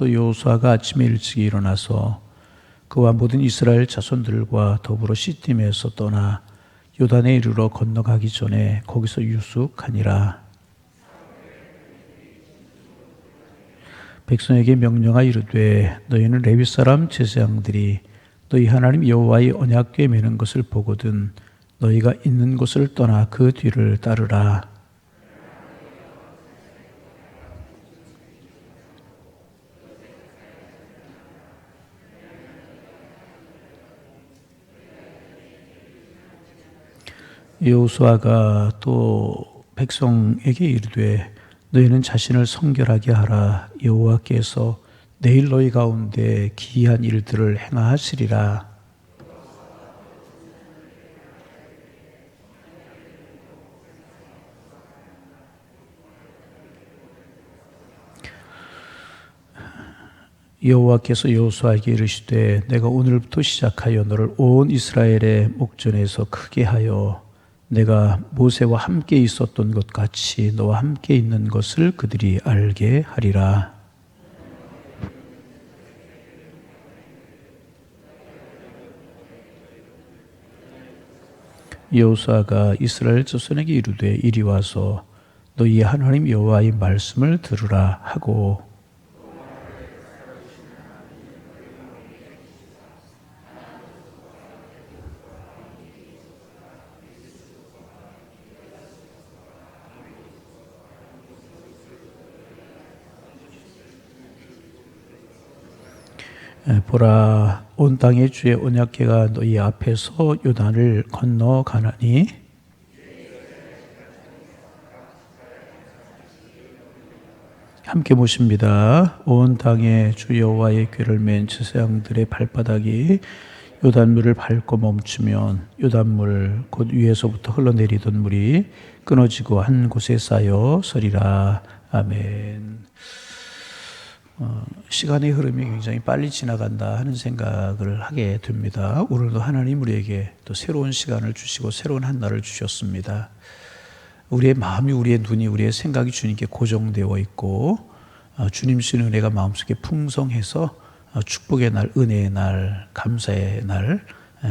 또 여호수아가 아침에 일찍 일어나서 그와 모든 이스라엘 자손들과 더불어 시팀에서 떠나 요단에 이르러 건너가기 전에 거기서 유숙하니라. 백성에게 명령하 이르되 너희는 레위 사람 제사장들이 너희 하나님 여호와의 언약궤 매는 것을 보거든 너희가 있는 곳을 떠나 그 뒤를 따르라. 여호수아가 또 백성에게 이르되 너희는 자신을 성결하게 하라. 여호와께서 내일 너희 가운데 기이한 일들을 행하시리라. 여호와께서 여호수아에게 이르시되 내가 오늘부터 시작하여 너를 온 이스라엘의 목전에서 크게 하여 내가 모세와 함께 있었던 것 같이 너와 함께 있는 것을 그들이 알게 하리라. 여호수아가 이스라엘 자손에게 이르되 이리 와서 너희 하나님 여호와의 말씀을 들으라 하고 보라 온 땅의 주의 언약궤가 너희 앞에서 요단을 건너 가나니 함께 모십니다. 온 땅의 주 여호와의 궤를 맨 제사장들의 발바닥이 요단물을 밟고 멈추면 요단물 곧 위에서부터 흘러내리던 물이 끊어지고 한 곳에 쌓여 서리라. 아멘. 어, 시간의 흐름이 굉장히 빨리 지나간다 하는 생각을 하게 됩니다. 오늘도 하나님 우리에게 또 새로운 시간을 주시고 새로운 한 날을 주셨습니다. 우리의 마음이 우리의 눈이 우리의 생각이 주님께 고정되어 있고 어, 주님 주신 은혜가 마음속에 풍성해서 어, 축복의 날, 은혜의 날, 감사의 날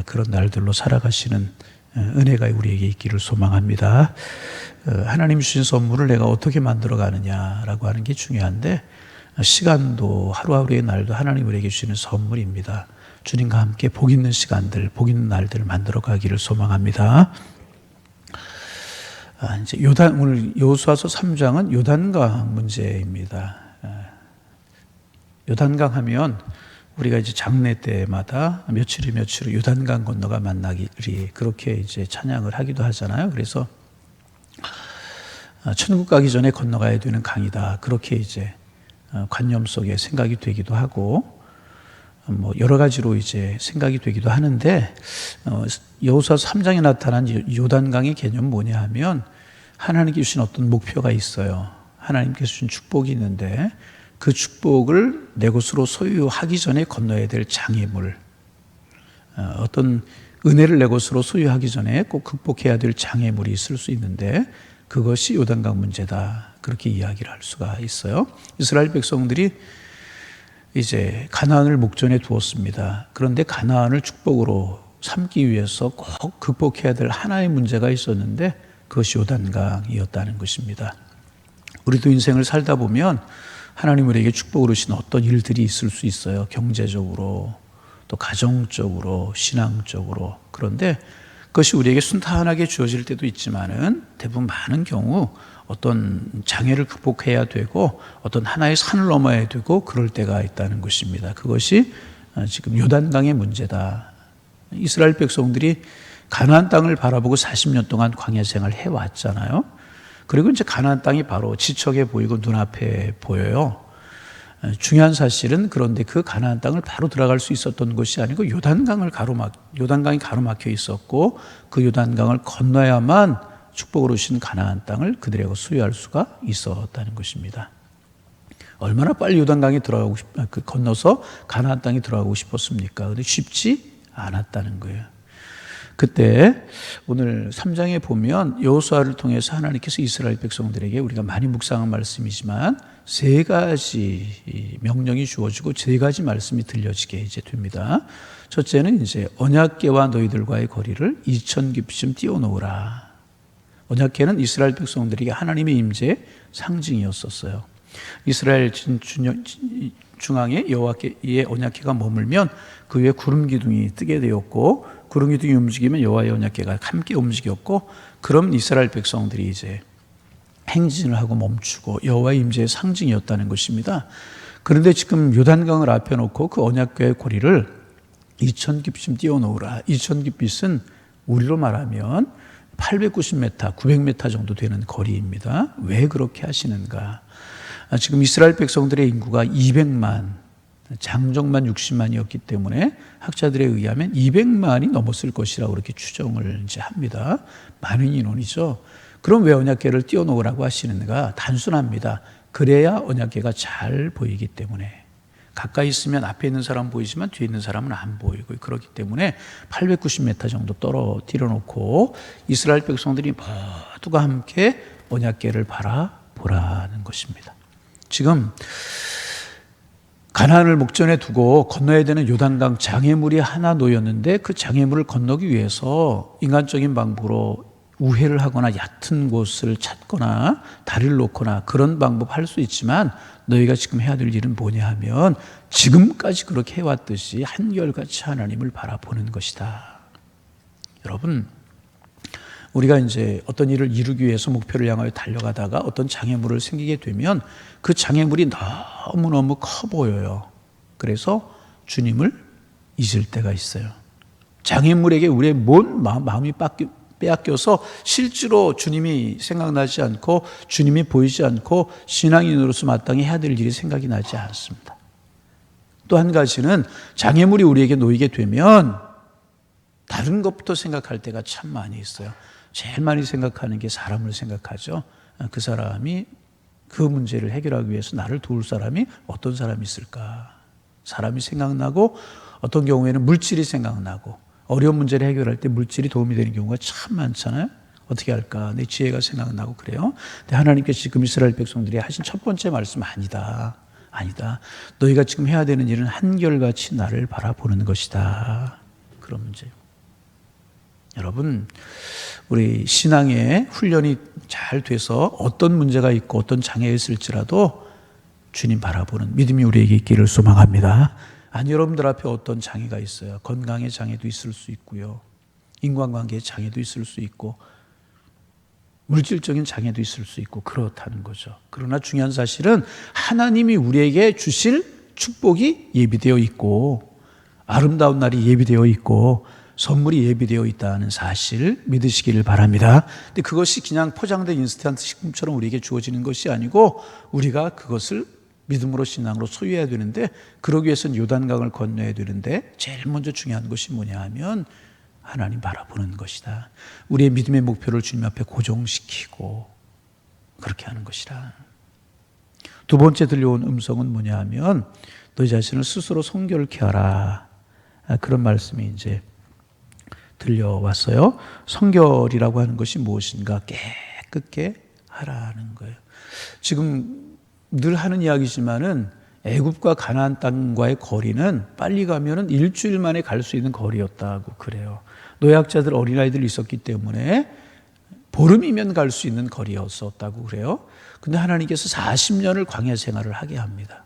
그런 날들로 살아가시는 은혜가 우리에게 있기를 소망합니다. 하나님 주신 선물을 내가 어떻게 만들어 가느냐라고 하는 게 중요한데 시간도 하루하루의 날도 하나님 우리에게 주시는 선물입니다. 주님과 함께 복 있는 시간들, 복 있는 날들을 만들어 가기를 소망합니다. 아, 이제 요단 오늘 여호수아서 3장은 요단강 문제입니다. 아, 요단강 하면 우리가 이제 장례 때마다 며칠이 며칠을 요단강 건너가 만나기리 그렇게 이제 찬양을 하기도 하잖아요. 그래서 아, 천국 가기 전에 건너가야 되는 강이다. 그렇게 이제 어, 관념 속에 생각이 되기도 하고 뭐 여러 가지로 이제 생각이 되기도 하는데 어, 여호수아 3장에 나타난 요단강의 개념 뭐냐 하면 하나님께 주신 어떤 목표가 있어요. 하나님께서 주신 축복이 있는데 그 축복을 내 곳으로 소유하기 전에 건너야 될 장애물 어, 어떤 은혜를 내 곳으로 소유하기 전에 꼭 극복해야 될 장애물이 있을 수 있는데 그것이 요단강 문제다. 그렇게 이야기를 할 수가 있어요. 이스라엘 백성들이 이제 가나안을 목전에 두었습니다. 그런데 가나안을 축복으로 삼기 위해서 꼭 극복해야 될 하나의 문제가 있었는데 그것이 요단강이었다는 것입니다. 우리도 인생을 살다 보면 하나님 우리에게 축복으로 주신 어떤 일들이 있을 수 있어요. 경제적으로, 또 가정적으로, 신앙적으로. 그런데 그것이 우리에게 순탄하게 주어질 때도 있지만은 대부분 많은 경우 어떤 장애를 극복해야 되고 어떤 하나의 산을 넘어야 되고 그럴 때가 있다는 것입니다. 그것이 어, 지금 요단강의 문제다. 이스라엘 백성들이 가나안 땅을 바라보고 40년 동안 광야 생활을 해 왔잖아요. 그리고 이제 가나안 땅이 바로 지척해 보이고 눈앞에 보여요. 어, 중요한 사실은 그런데 그 가나안 땅을 바로 들어갈 수 있었던 것이 아니고 요단강을 가로막 요단강이 가로막혀 있었고 그 요단강을 건너야만 축복으로 주신 가나안 땅을 그들에게 소유할 수가 있었다는 것입니다. 얼마나 빨리 요단강에 들어가고 싶, 아, 그 건너서 가나안 땅에 들어가고 싶었습니까? 근데 쉽지 않았다는 거예요. 그때 오늘 3장에 보면 여호수아를 통해서 하나님께서 이스라엘 백성들에게 우리가 많이 묵상한 말씀이지만 세 가지 이 명령이 주어지고 세 가지 말씀이 들려지게 이제 됩니다. 첫째는 이제 언약계와 너희들과의 거리를 이천 깊이쯤 띄워놓으라. 언약계는 이스라엘 백성들에게 하나님의 임재 상징이었었어요. 이스라엘 중앙에 여호와의 언약궤가 머물면 그 위에 구름 기둥이 뜨게 되었고 구름 기둥이 움직이면 여호와의 언약궤가 함께 움직였고 그럼 이스라엘 백성들이 이제 행진을 하고 멈추고 여호와의 임재의 상징이었다는 것입니다. 그런데 지금 요단강을 앞에 놓고 그 언약궤의 고리를 2천 깊이쯤 띄워놓으라. 2천 깊이는 우리로 말하면 890m, 900m 정도 되는 거리입니다. 왜 그렇게 하시는가? 아, 지금 이스라엘 백성들의 인구가 200만, 장정만 60만이었기 때문에 학자들에 의하면 200만이 넘었을 것이라고 그렇게 추정을 이제 합니다. 많은 인원이죠. 그럼 왜 언약계를 띄워놓으라고 하시는가? 단순합니다. 그래야 언약계가 잘 보이기 때문에. 가까이 있으면 앞에 있는 사람 보이지만 뒤에 있는 사람은 안 보이고 그렇기 때문에 890m 정도 떨어뜨려 놓고 이스라엘 백성들이 모두가 함께 언약계를 바라보라는 것입니다. 지금 가나안을 목전에 두고 건너야 되는 요단강 장애물이 하나 놓였는데 그 장애물을 건너기 위해서 인간적인 방법으로 우회를 하거나 얕은 곳을 찾거나 다리를 놓거나 그런 방법 할 수 있지만 너희가 지금 해야 될 일은 뭐냐 하면 지금까지 그렇게 해왔듯이 한결같이 하나님을 바라보는 것이다. 여러분, 우리가 이제 어떤 일을 이루기 위해서 목표를 향하여 달려가다가 어떤 장애물을 생기게 되면 그 장애물이 너무너무 커 보여요. 그래서 주님을 잊을 때가 있어요. 장애물에게 우리의 뭔 마- 마음이 뺏겨- 빼앗겨서 실제로 주님이 생각나지 않고 주님이 보이지 않고 신앙인으로서 마땅히 해야 될 일이 생각이 나지 않습니다. 또 한 가지는 장애물이 우리에게 놓이게 되면 다른 것부터 생각할 때가 참 많이 있어요. 제일 많이 생각하는 게 사람을 생각하죠. 아, 그 사람이 그 문제를 해결하기 위해서 나를 도울 사람이 어떤 사람이 있을까? 사람이 생각나고 어떤 경우에는 물질이 생각나고 어려운 문제를 해결할 때 물질이 도움이 되는 경우가 참 많잖아요. 어떻게 할까? 내 지혜가 생각나고 그래요. 근데 하나님께서 지금 이스라엘 백성들이 하신 첫 번째 말씀 아니다. 아니다. 너희가 지금 해야 되는 일은 한결같이 나를 바라보는 것이다. 그런 문제예요. 여러분, 우리 신앙의 훈련이 잘 돼서 어떤 문제가 있고 어떤 장애가 있을지라도 주님 바라보는 믿음이 우리에게 있기를 소망합니다. 아니, 여러분들 앞에 어떤 장애가 있어요. 건강의 장애도 있을 수 있고요. 인간관계의 장애도 있을 수 있고, 물질적인 장애도 있을 수 있고, 그렇다는 거죠. 그러나 중요한 사실은 하나님이 우리에게 주실 축복이 예비되어 있고, 아름다운 날이 예비되어 있고, 선물이 예비되어 있다는 사실 믿으시기를 바랍니다. 근데 그것이 그냥 포장된 인스턴트 식품처럼 우리에게 주어지는 것이 아니고 우리가 그것을 믿음으로 신앙으로 소유해야 되는데 그러기 위해서는 요단강을 건너야 되는데 제일 먼저 중요한 것이 뭐냐 하면 하나님 바라보는 것이다. 우리의 믿음의 목표를 주님 앞에 고정시키고 그렇게 하는 것이다. 두 번째 들려온 음성은 뭐냐 하면 너희 자신을 스스로 성결케 하라. 아, 그런 말씀이 이제 들려왔어요. 성결이라고 하는 것이 무엇인가 깨끗게 하라는 거예요. 지금 늘 하는 이야기지만은 애굽과 가나안 땅과의 거리는 빨리 가면은 일주일 만에 갈 수 있는 거리였다고 그래요. 노약자들 어린아이들 있었기 때문에 보름이면 갈 수 있는 거리였었다고 그래요. 근데 하나님께서 40년을 광야 생활을 하게 합니다.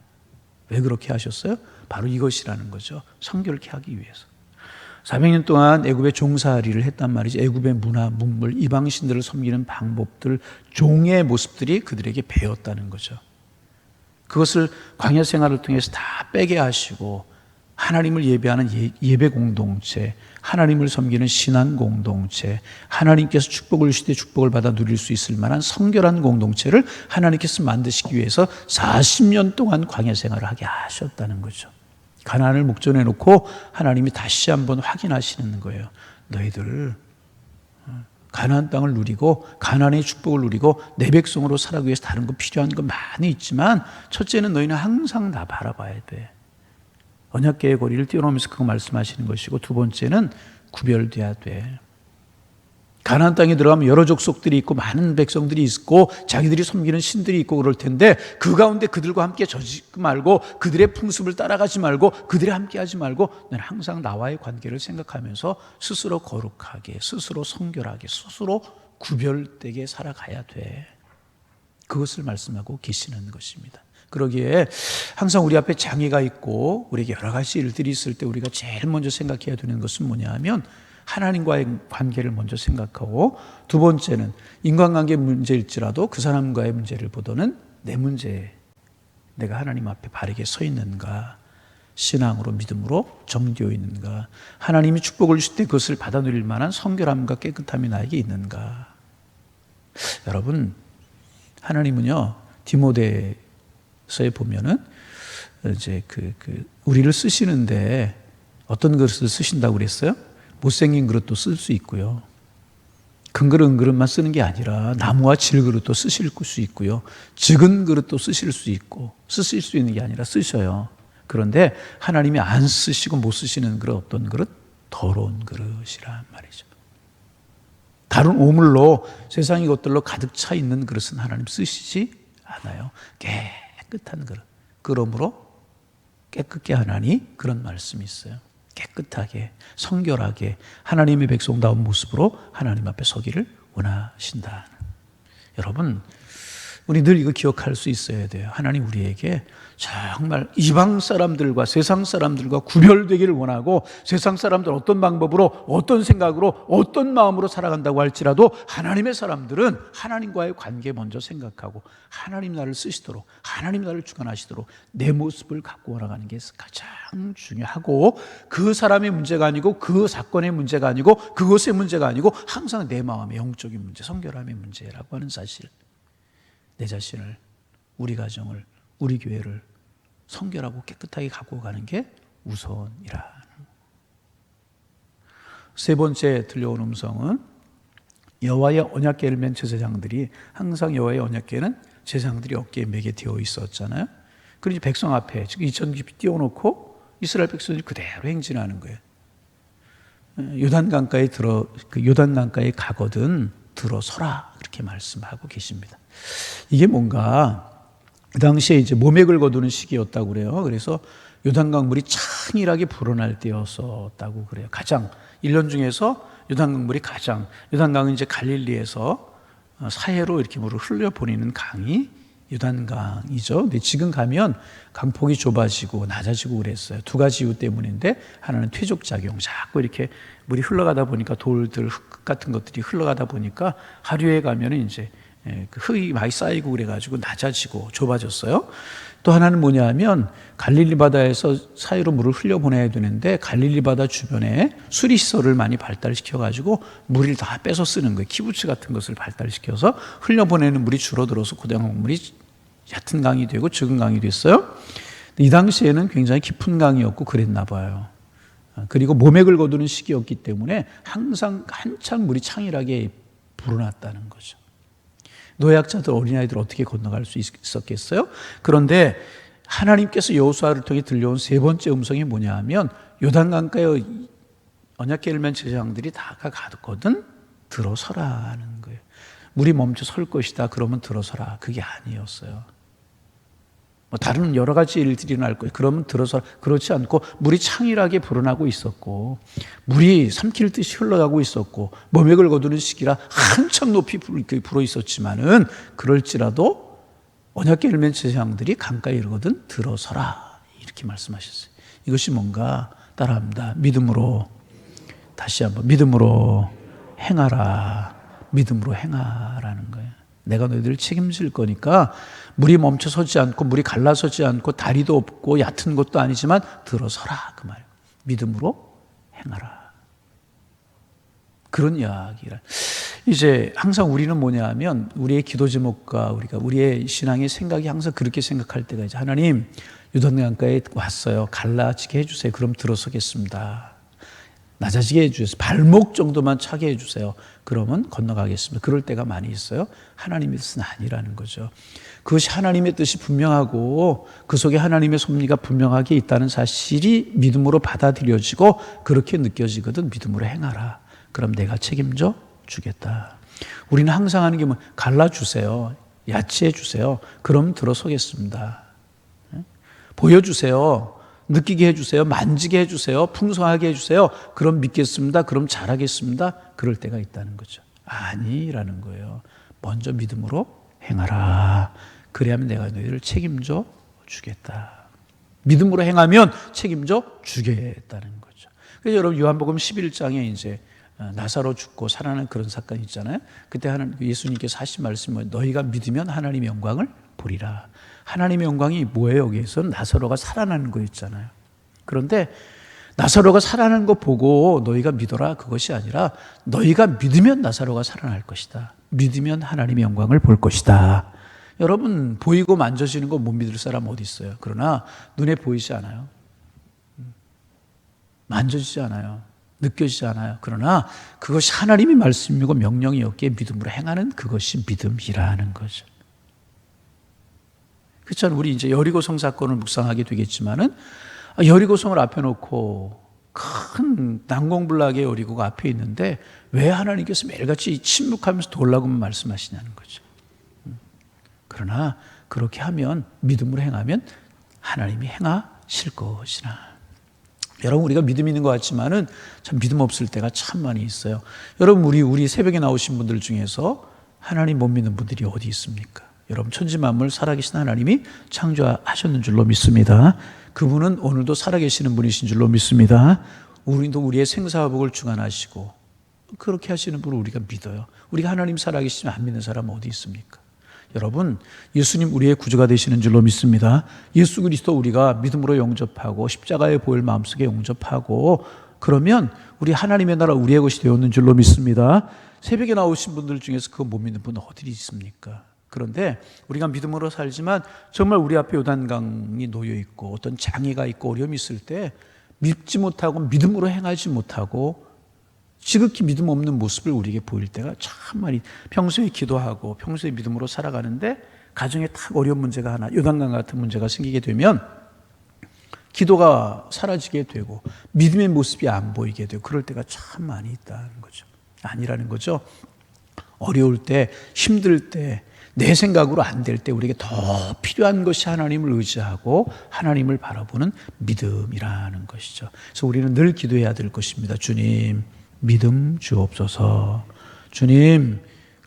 왜 그렇게 하셨어요? 바로 이것이라는 거죠. 성결케 하기 위해서. 400년 동안 애굽의 종살이를 했단 말이죠. 애굽의 문화, 문물, 이방 신들을 섬기는 방법들, 종의 모습들이 그들에게 배웠다는 거죠. 그것을 광야 생활을 통해서 다 빼게 하시고 하나님을 예배하는 예- 예배 공동체, 하나님을 섬기는 신앙 공동체, 하나님께서 축복을 주실 때 축복을 받아 누릴 수 있을 만한 성결한 공동체를 하나님께서 만드시기 위해서 40년 동안 광야 생활을 하게 하셨다는 거죠. 가나안을 목전에 놓고 하나님이 다시 한번 확인하시는 거예요. 너희들 어, 가나안 땅을 누리고 가나안의 축복을 누리고 내 백성으로 살아가기 위해서 다른 거 필요한 거 많이 있지만 첫째는 너희는 항상 나 바라봐야 돼. 언약계의 거리를 뛰어넘으면서 그거 말씀하시는 것이고 두 번째는 구별돼야 돼. 가나안 땅에 들어가면 여러 족속들이 있고 많은 백성들이 있고 자기들이 섬기는 신들이 있고 그럴 텐데 그 가운데 그들과 함께 져지 말고 그들의 풍습을 따라가지 말고 그들이 함께 하지 말고 나는 항상 나와의 관계를 생각하면서 스스로 거룩하게 스스로 성결하게 스스로 구별되게 살아가야 돼. 그것을 말씀하고 계시는 것입니다. 그러기에 항상 우리 앞에 장애가 있고 우리에게 여러 가지 일들이 있을 때 우리가 제일 먼저 생각해야 되는 것은 뭐냐 하면 하나님과의 관계를 먼저 생각하고 두 번째는 인간관계 문제일지라도 그 사람과의 문제를 보더는 내 문제 내가 하나님 앞에 바르게 서 있는가 신앙으로 믿음으로 정되어 있는가 하나님이 축복을 주실 때 그것을 받아 누릴 만한 성결함과 깨끗함이 나에게 있는가 여러분 하나님은요 디모데서에 보면은 이제 그, 그 우리를 쓰시는데 어떤 그릇을 쓰신다고 그랬어요? 못생긴 그릇도 쓸 수 있고요. 큰 그릇, 은 그릇만 쓰는 게 아니라 나무와 질 그릇도 쓰실 수 있고요. 적은 그릇도 쓰실 수 있고 쓰실 수 있는 게 아니라 쓰셔요. 그런데 하나님이 안 쓰시고 못 쓰시는 그릇 어떤 그릇? 더러운 그릇이란 말이죠. 다른 오물로 세상의 것들로 가득 차 있는 그릇은 하나님 쓰시지 않아요. 깨끗한 그릇. 그러므로 깨끗게 하나니 그런 말씀이 있어요. 깨끗하게 성결하게 하나님의 백성다운 모습으로 하나님 앞에 서기를 원하신다. 여러분 우리 늘 이거 기억할 수 있어야 돼요. 하나님 우리에게 정말 이방 사람들과 세상 사람들과 구별되기를 원하고 세상 사람들 어떤 방법으로 어떤 생각으로 어떤 마음으로 살아간다고 할지라도 하나님의 사람들은 하나님과의 관계 먼저 생각하고 하나님 나를 쓰시도록 하나님 나를 주관하시도록 내 모습을 갖고 원하가는 게 가장 중요하고 그 사람의 문제가 아니고 그 사건의 문제가 아니고 그것의 문제가 아니고 항상 내 마음의 영적인 문제, 성결함의 문제라고 하는 사실. 내 자신을, 우리 가정을, 우리 교회를 성결하고 깨끗하게 갖고 가는 게 우선이라. 세 번째 들려온 음성은 여호와의 언약궤를 맨 제사장들이 항상 여호와의 언약궤는 제사장들이 어깨에 매게 되어 있었잖아요. 그러니 백성 앞에 지금 이천 깊이 띄워놓고 이스라엘 백성들이 그대로 행진하는 거예요. 요단 강가에 들어 그 요단 강가에 가거든 들어서라 그렇게 말씀하고 계십니다. 이게 뭔가 그 당시에 이제 모맥을 거두는 시기였다고 그래요. 그래서 요단강 물이 창일하게 불어날 때였었다고 그래요. 가장 1년 중에서 요단강 물이 가장 요단강은 이제 갈릴리에서 사해로 이렇게 물을 흘려 보내는 강이 요단강이죠. 근데 지금 가면 강폭이 좁아지고 낮아지고 그랬어요. 두 가지 이유 때문인데 하나는 퇴적 작용. 자꾸 이렇게 물이 흘러가다 보니까 돌들 흙 같은 것들이 흘러가다 보니까 하류에 가면은 이제 예, 그 흙이 많이 쌓이고 그래가지고 낮아지고 좁아졌어요. 또 하나는 뭐냐면 갈릴리 바다에서 사이로 물을 흘려보내야 되는데 갈릴리 바다 주변에 수리 시설을 많이 발달시켜 가지고 물을 다 빼서 쓰는 거예요. 키부츠 같은 것을 발달시켜서 흘려보내는 물이 줄어들어서 고대강물이 얕은 강이 되고 적은 강이 됐어요. 이 당시에는 굉장히 깊은 강이었고 그랬나 봐요. 그리고 모맥을 거두는 시기였기 때문에 항상 한창 물이 창일하게 불어났다는 거죠. 노약자들 어린아이들 어떻게 건너갈 수 있었겠어요? 그런데 하나님께서 여호수아를 통해 들려온 세 번째 음성이 뭐냐 하면 요단강가에 언약궤를 제사장들이 다가 가거든 들어서라는 거예요. 물이 멈춰 설 것이다. 그러면 들어서라. 그게 아니었어요. 뭐 다른 여러 가지 일들이 날 거예요. 그러면 들어서 그렇지 않고 물이 창일하게 불어나고 있었고 물이 삼킬 듯이 흘러가고 있었고 모맥을 거두는 시기라 한참 높이 불어 있었지만은 그럴지라도 언약계 일면 제사장들이 강가에 이르거든 들어서라 이렇게 말씀하셨어요. 이것이 뭔가 따라합니다. 믿음으로 다시 한번 믿음으로 행하라. 믿음으로 행하라는 거예요. 내가 너희들을 책임질 거니까 물이 멈춰 서지 않고 물이 갈라서지 않고 다리도 없고 얕은 것도 아니지만 들어서라 그 말. 믿음으로 행하라. 그런 이야기를. 이제 항상 우리는 뭐냐 하면 우리의 기도 제목과 우리가 우리의 신앙의 생각이 항상 그렇게 생각할 때가 이제 하나님 유단강가에 왔어요. 갈라지게 해주세요. 그럼 들어서겠습니다. 낮아지게 해주세요. 발목 정도만 차게 해주세요. 그러면 건너가겠습니다. 그럴 때가 많이 있어요. 하나님의 뜻은 아니라는 거죠. 그것이 하나님의 뜻이 분명하고 그 속에 하나님의 섭리가 분명하게 있다는 사실이 믿음으로 받아들여지고 그렇게 느껴지거든 믿음으로 행하라. 그럼 내가 책임져 주겠다. 우리는 항상 하는 게 뭐 갈라주세요. 야채해 주세요. 그럼 들어서겠습니다. 예? 보여주세요. 느끼게 해주세요. 만지게 해주세요. 풍성하게 해주세요. 그럼 믿겠습니다. 그럼 잘하겠습니다. 그럴 때가 있다는 거죠. 아니라는 거예요. 먼저 믿음으로 행하라. 그래야면 내가 너희를 책임져 주겠다. 믿음으로 행하면 책임져 주겠다는 거죠. 그래서 여러분 요한복음 11장에 이제 어, 나사로 죽고 살아나는 그런 사건이 있잖아요. 그때 하나님 예수님께서 하신 말씀은 너희가 믿으면 하나님의 영광을 보리라. 하나님의 영광이 뭐예요? 여기에서 나사로가 살아나는 거였잖아요. 그런데 나사로가 살아나는 거 보고 너희가 믿어라 그것이 아니라 너희가 믿으면 나사로가 살아날 것이다. 믿으면 하나님의 영광을 볼 것이다. 여러분 보이고 만져지는 거 못 믿을 사람 어디 있어요? 그러나 눈에 보이지 않아요. 만져지지 않아요. 느껴지지 않아요. 그러나 그것이 하나님의 말씀이고 명령이었기에 믿음으로 행하는 그것이 믿음이라는 거죠. 그렇잖아요. 우리 이제 여리고성 사건을 묵상하게 되겠지만은 여리고성을 앞에 놓고 큰 난공불락의 여리고가 앞에 있는데 왜 하나님께서 매일같이 침묵하면서 돌라고만 말씀하시냐는 거죠. 음. 그러나 그렇게 하면 믿음으로 행하면 하나님이 행하실 것이라. 여러분 우리가 믿음 있는 것 같지만은 참 믿음 없을 때가 참 많이 있어요. 여러분 우리 우리 새벽에 나오신 분들 중에서 하나님 못 믿는 분들이 어디 있습니까? 여러분 천지 만물 살아계신 하나님이 창조하셨는 줄로 믿습니다. 그분은 오늘도 살아계시는 분이신 줄로 믿습니다. 우리도 우리의 생사화복을 주관하시고 그렇게 하시는 분을 우리가 믿어요. 우리가 하나님 살아계시면 안 믿는 사람 어디 있습니까? 여러분, 예수님 우리의 구주가 되시는 줄로 믿습니다. 예수 그리스도 우리가 믿음으로 영접하고 십자가의 보혈 마음속에 영접하고 그러면 우리 하나님의 나라 우리의 것이 되었는 줄로 믿습니다. 새벽에 나오신 분들 중에서 그거 못 믿는 분 어디 있습니까? 그런데 우리가 믿음으로 살지만 정말 우리 앞에 요단강이 놓여 있고 어떤 장애가 있고 어려움이 있을 때 믿지 못하고 믿음으로 행하지 못하고 지극히 믿음 없는 모습을 우리에게 보일 때가 참 많이 평소에 기도하고 평소에 믿음으로 살아가는데 가정에 탁 어려운 문제가 하나 요단강 같은 문제가 생기게 되면 기도가 사라지게 되고 믿음의 모습이 안 보이게 되고 그럴 때가 참 많이 있다는 거죠. 아니라는 거죠. 어려울 때 힘들 때 내 생각으로 안 될 때 우리에게 더 필요한 것이 하나님을 의지하고 하나님을 바라보는 믿음이라는 것이죠. 그래서 우리는 늘 기도해야 될 것입니다. 주님, 믿음 주옵소서. 주님,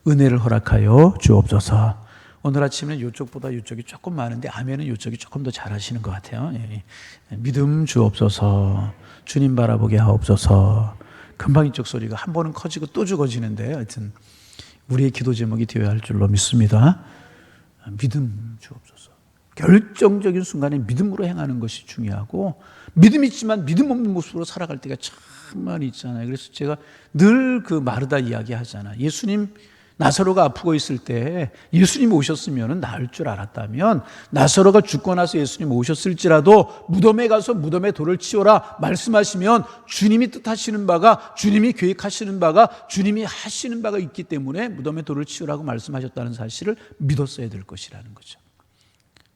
은혜를 허락하여 주옵소서. 오늘 아침에는 이쪽보다 이쪽이 조금 많은데 아멘은 이쪽이 조금 더 잘하시는 것 같아요. 예. 믿음 주옵소서. 주님 바라보게 하옵소서. 금방 이쪽 소리가 한 번은 커지고 또 죽어지는데 하여튼 우리의 기도 제목이 되어야 할 줄로 믿습니다. 믿음 주옵소서. 결정적인 순간에 믿음으로 행하는 것이 중요하고 믿음 있지만 믿음 없는 모습으로 살아갈 때가 참 많이 있잖아요. 그래서 제가 늘 그 마르다 이야기 하잖아. 예수님 나사로가 아프고 있을 때 예수님 오셨으면 나을 줄 알았다면 나사로가 죽고 나서 예수님 오셨을지라도 무덤에 가서 무덤에 돌을 치워라 말씀하시면 주님이 뜻하시는 바가 주님이 계획하시는 바가 주님이 하시는 바가 있기 때문에 무덤에 돌을 치우라고 말씀하셨다는 사실을 믿었어야 될 것이라는 거죠.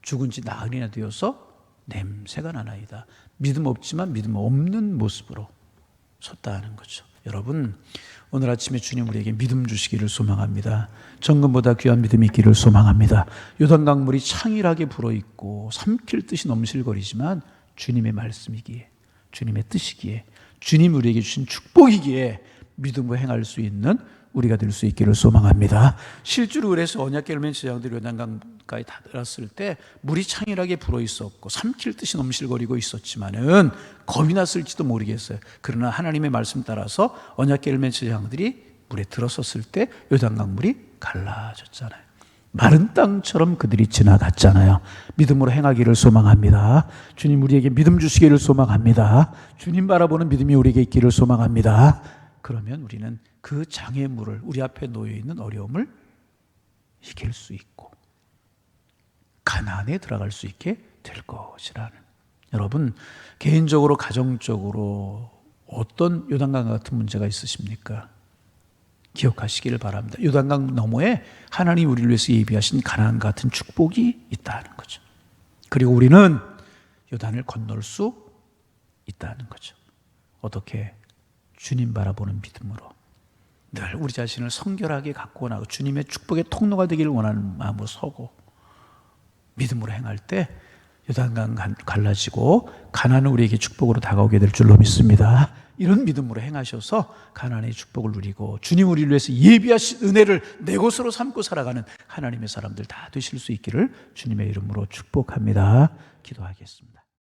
죽은 지 나흘이나 되어서 냄새가 나나이다. 믿음 없지만 믿음 없는 모습으로 섰다는 거죠. 여러분, 오늘 아침에 주님 우리에게 믿음 주시기를 소망합니다. 정금보다 귀한 믿음이 있기를 소망합니다. 요단 물이 창일하게 불어 있고 삼킬 듯이 넘실거리지만 주님의 말씀이기에 주님의 뜻이기에 주님 우리에게 주신 축복이기에 믿음으로 행할 수 있는 우리가 될 수 있기를 소망합니다. 실제로 그래서 언약계를 제장들이 요단강가에 다들었을 때 물이 창일하게 불어 있었고 삼킬 듯이 넘실거리고 있었지만은 겁이 났을지도 모르겠어요. 그러나 하나님의 말씀 따라서 언약계를 제장들이 물에 들어섰을 때 요단강 물이 갈라졌잖아요. 마른 땅처럼 그들이 지나갔잖아요. 믿음으로 행하기를 소망합니다. 주님 우리에게 믿음 주시기를 소망합니다. 주님 바라보는 믿음이 우리에게 있기를 소망합니다. 그러면 우리는 그 장애물을 우리 앞에 놓여 있는 어려움을 이길 수 있고 가난에 들어갈 수 있게 될 것이라는 여러분 개인적으로 가정적으로 어떤 요단강 같은 문제가 있으십니까? 기억하시기를 바랍니다. 요단강 너머에 하나님 우리를 위해서 예비하신 가난 같은 축복이 있다는 거죠. 그리고 우리는 요단을 건널 수 있다는 거죠. 어떻게 주님 바라보는 믿음으로 늘 우리 자신을 성결하게 갖고 나고 주님의 축복의 통로가 되기를 원하는 마음으로 서고 믿음으로 행할 때 요단강 간- 갈라지고 가나는 우리에게 축복으로 다가오게 될 줄로 믿습니다. 이런 믿음으로 행하셔서 가나안의 축복을 누리고 주님 우리를 위해서 예비하신 은혜를 내 것으로 삼고 살아가는 하나님의 사람들 다 되실 수 있기를 주님의 이름으로 축복합니다. 기도하겠습니다.